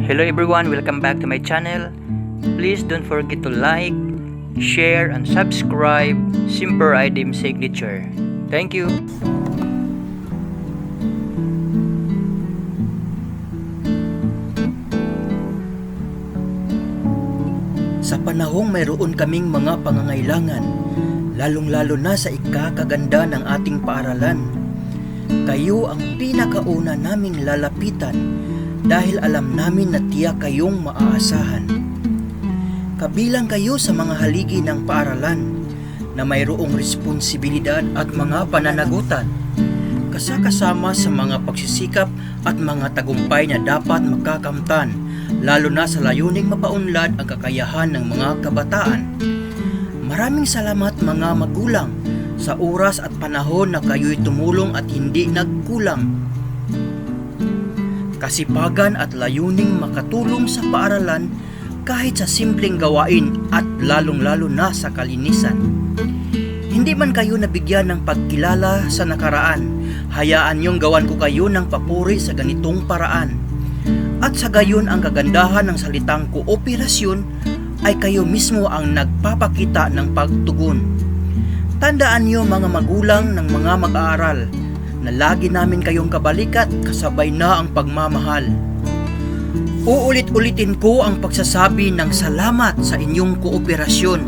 Hello everyone, welcome back to my channel. Please don't forget to like, share, and subscribe Simper Item Signature. Thank you. Sa panahong mayroon kaming mga pangangailangan, lalong-lalo na sa ikakaganda ng ating paaralan, kayo ang pinakauna naming lalapitan dahil alam namin na tiyak kayong maaasahan. Kabilang kayo sa mga haligi ng paaralan na mayroong responsibilidad at mga pananagutan kasakasama sa mga pagsisikap at mga tagumpay na dapat makakamtan lalo na sa layuning mapaunlad ang kakayahan ng mga kabataan. Maraming salamat mga magulang sa oras at panahon na kayo'y tumulong at hindi nagkulang. Kasipagan at layuning makatulong sa paaralan kahit sa simpleng gawain at lalong-lalo na sa kalinisan. Hindi man kayo nabigyan ng pagkilala sa nakaraan, hayaan niyong gawan ko kayo ng papuri sa ganitong paraan. At sa gayon ang kagandahan ng salitang kooperasyon ay kayo mismo ang nagpapakita ng pagtugon. Tandaan niyo mga magulang ng mga mag-aaral na lagi namin kayong kabalikat kasabay na ang pagmamahal. Uulit-ulitin ko ang pagsasabi ng salamat sa inyong kooperasyon,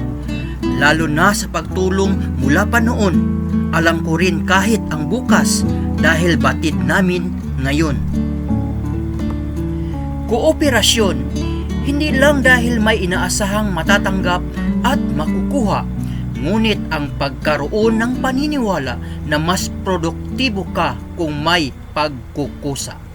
lalo na sa pagtulong mula pa noon. Alam ko rin kahit ang bukas dahil batid namin ngayon. Kooperasyon, hindi lang dahil may inaasahang matatanggap at makukuha, ngunit ang pagkaroon ng paniniwala na mas produktibo ka kung may pagkukusa.